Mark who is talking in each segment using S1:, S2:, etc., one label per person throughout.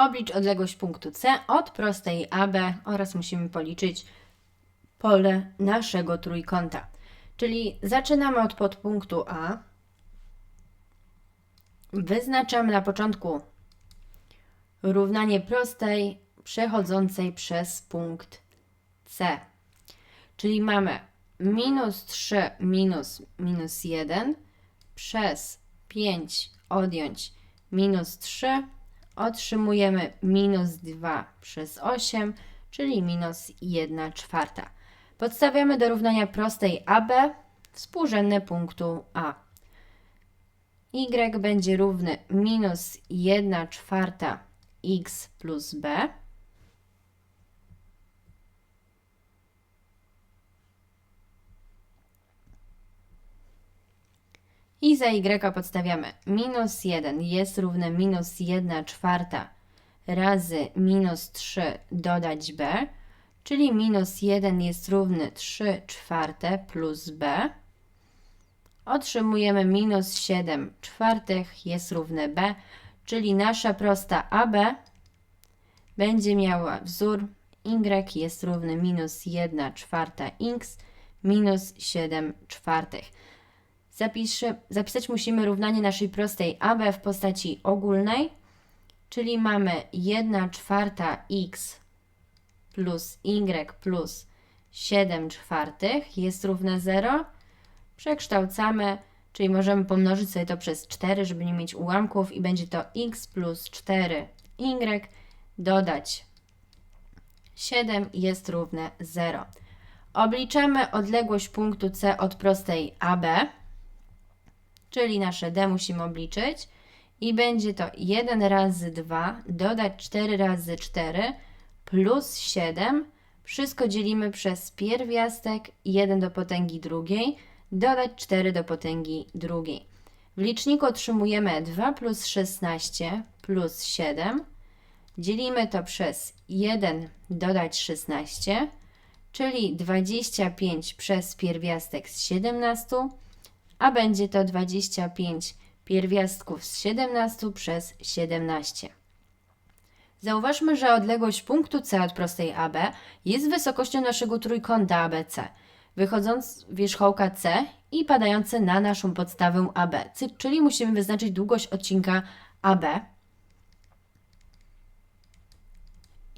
S1: Oblicz odległość punktu C od prostej AB oraz musimy policzyć pole naszego trójkąta. Czyli zaczynamy od podpunktu A. Wyznaczamy na początku równanie prostej przechodzącej przez punkt C. Czyli mamy minus 3 minus minus 1 przez 5 odjąć minus 3 otrzymujemy minus 2 przez 8, czyli minus 1 czwarta. Podstawiamy do równania prostej AB współrzędne punktu A. Y będzie równy minus 1 czwarta x plus b. I za y podstawiamy minus 1 jest równe minus 1 czwarta razy minus 3 dodać b, czyli minus 1 jest równy 3 czwarte plus b. Otrzymujemy minus 7 czwartych jest równe b, czyli nasza prosta AB będzie miała wzór y jest równy minus 1 czwarta x minus 7 czwartych. Zapisze, zapisać musimy równanie naszej prostej AB w postaci ogólnej, czyli mamy 1 czwarta x plus y plus 7 czwartych jest równe 0. Przekształcamy, czyli możemy pomnożyć sobie to przez 4, żeby nie mieć ułamków i będzie to x plus 4y dodać 7 jest równe 0. Obliczamy odległość punktu C od prostej AB czyli nasze d musimy obliczyć i będzie to 1 razy 2 dodać 4 razy 4 plus 7. Wszystko dzielimy przez pierwiastek 1 do potęgi drugiej dodać 4 do potęgi drugiej. W liczniku otrzymujemy 2 plus 16 plus 7. Dzielimy to przez 1 dodać 16, czyli 25 przez pierwiastek z 17 a będzie to 25 pierwiastków z 17 przez 17. Zauważmy, że odległość punktu C od prostej AB jest wysokością naszego trójkąta ABC, wychodząc wierzchołka C i padające na naszą podstawę AB, czyli musimy wyznaczyć długość odcinka AB.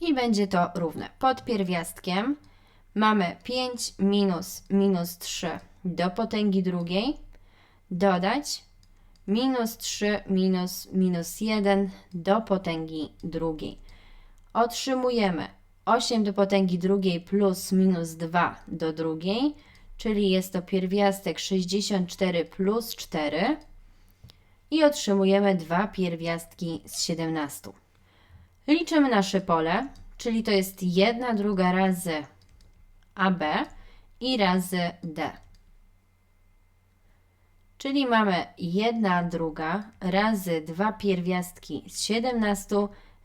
S1: I będzie to równe. Pod pierwiastkiem mamy 5 minus minus 3 do potęgi drugiej dodać minus 3 minus minus 1 do potęgi drugiej. Otrzymujemy 8 do potęgi drugiej plus minus 2 do drugiej, czyli jest to pierwiastek 64 plus 4 i otrzymujemy dwa pierwiastki z 17. Liczymy nasze pole, czyli to jest 1 druga razy AB i razy D. Czyli mamy 1 druga razy 2 pierwiastki z 17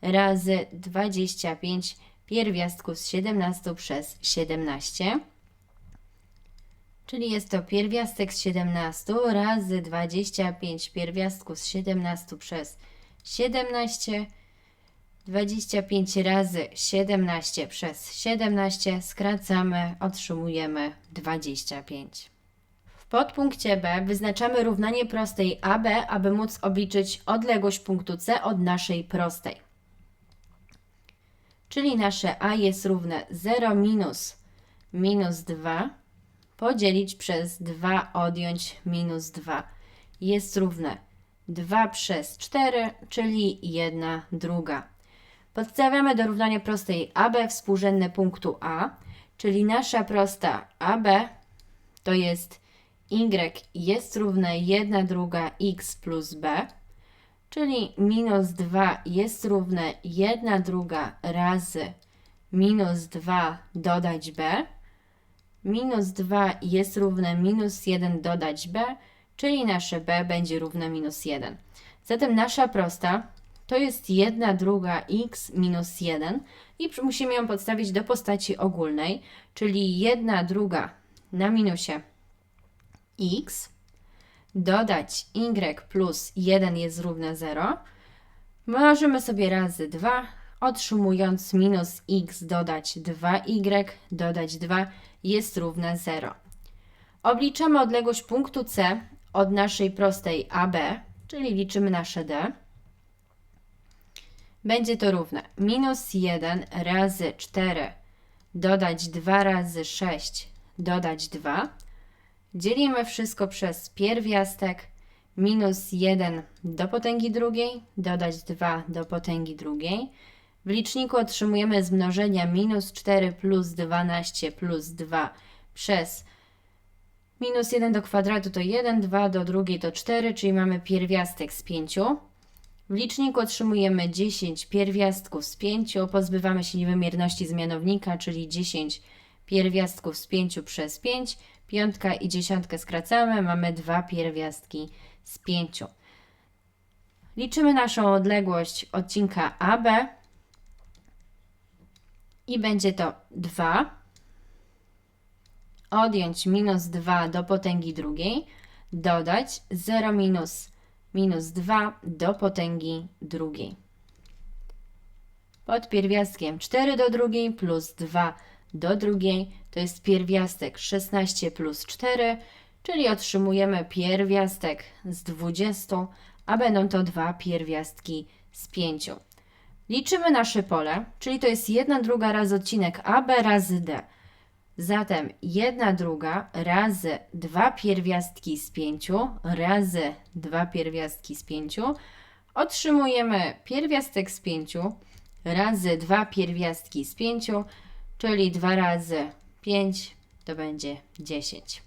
S1: razy 25 pierwiastków z 17 przez 17. Czyli jest to pierwiastek z 17 razy 25 pierwiastków z 17 przez 17. 25 razy 17 przez 17 skracamy, otrzymujemy 25 podpunkcie B wyznaczamy równanie prostej AB, aby móc obliczyć odległość punktu C od naszej prostej. Czyli nasze A jest równe 0 minus minus 2 podzielić przez 2 odjąć minus 2 jest równe 2 przez 4, czyli 1 druga. Podstawiamy do równania prostej AB współrzędne punktu A, czyli nasza prosta AB to jest y jest równe 1 druga x plus b, czyli minus 2 jest równe 1 druga razy minus 2 dodać b, minus 2 jest równe minus 1 dodać b, czyli nasze b będzie równe minus 1. Zatem nasza prosta to jest 1 druga x minus 1 i musimy ją podstawić do postaci ogólnej, czyli 1 druga na minusie x, dodać y plus 1 jest równe 0. Mnożymy sobie razy 2, otrzymując minus x dodać 2y dodać 2 jest równe 0. Obliczamy odległość punktu C od naszej prostej AB, czyli liczymy nasze D. Będzie to równe minus 1 razy 4 dodać 2 razy 6 dodać 2. Dzielimy wszystko przez pierwiastek minus 1 do potęgi drugiej dodać 2 do potęgi drugiej. W liczniku otrzymujemy z mnożenia minus 4 plus 12 plus 2 przez minus 1 do kwadratu to 1, 2 do drugiej to 4, czyli mamy pierwiastek z 5. W liczniku otrzymujemy 10 pierwiastków z 5, pozbywamy się niewymierności z mianownika, czyli 10 pierwiastków z 5 przez 5, piątka i dziesiątkę skracamy, mamy 2 pierwiastki z 5. Liczymy naszą odległość odcinka AB i będzie to 2 odjąć minus 2 do potęgi drugiej, dodać 0 minus minus 2 do potęgi drugiej. Pod pierwiastkiem 4 do drugiej plus 2 do drugiej to jest pierwiastek 16 plus 4, czyli otrzymujemy pierwiastek z 20, a będą to dwa pierwiastki z 5. Liczymy nasze pole, czyli to jest 1 druga razy odcinek AB razy D. Zatem 1 druga razy 2 pierwiastki z 5 razy 2 pierwiastki z 5 otrzymujemy pierwiastek z 5 razy 2 pierwiastki z 5, czyli 2 razy 5 to będzie 10.